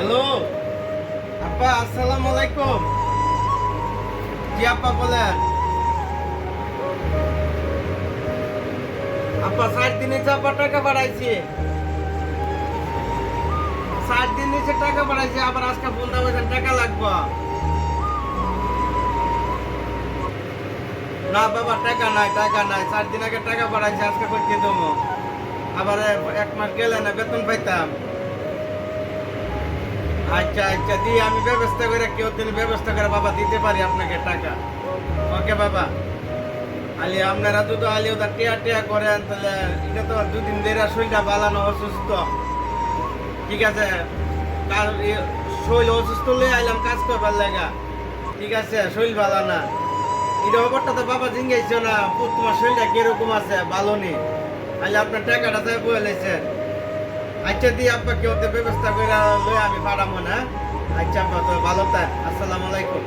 Hello আপা আসসালাম আলাইকুম জি আপা বলেন আপা ষাট দিনে চাপা টাকা বাড়াইছি। ষাট দিন নিচে টাকা বাড়াইছি, আবার আজকে ফোন দাবাইছেন টাকা লাগবে। না বাবা, টাকা নাই টাকা নাই। ষাট দিন আগে টাকা বাড়াইছে, আজকে করতে দেবো। আবার এক মাস গেলে না বেতন পাইতাম। আচ্ছা আচ্ছা দিয়ে আমি ব্যবস্থা করে কেউ তিনি ব্যবস্থা করে বাবা দিতে পারি আপনাকে টাকা? ওকে, বাবা। আলি, আপনারা যদি আলি ওটা টিয়া টিয়া করেন, তাহলে এটা তো দুদিন ধরে শরীরটা বালানো অসুস্থ। ঠিক আছে? কার শরীর অসুস্থ লয়ে আইলাম কাজ করবার লাগা। ঠিক আছে? শরীর ভালো না। এটা ব্যাপারটা তো বাবা জিঙ্গাইছো না। তোমার শরীরটা কীরকম আছে? ভালো নেই। আলে, আপনার টাকাটা তাই বয়ে লেছেন আচ্ছা দিয়ে আব্বা কেউ ব্যবস্থা করে আমি পারামো না। আচ্ছা তো ভালো থাক। আসসালামু আলাইকুম।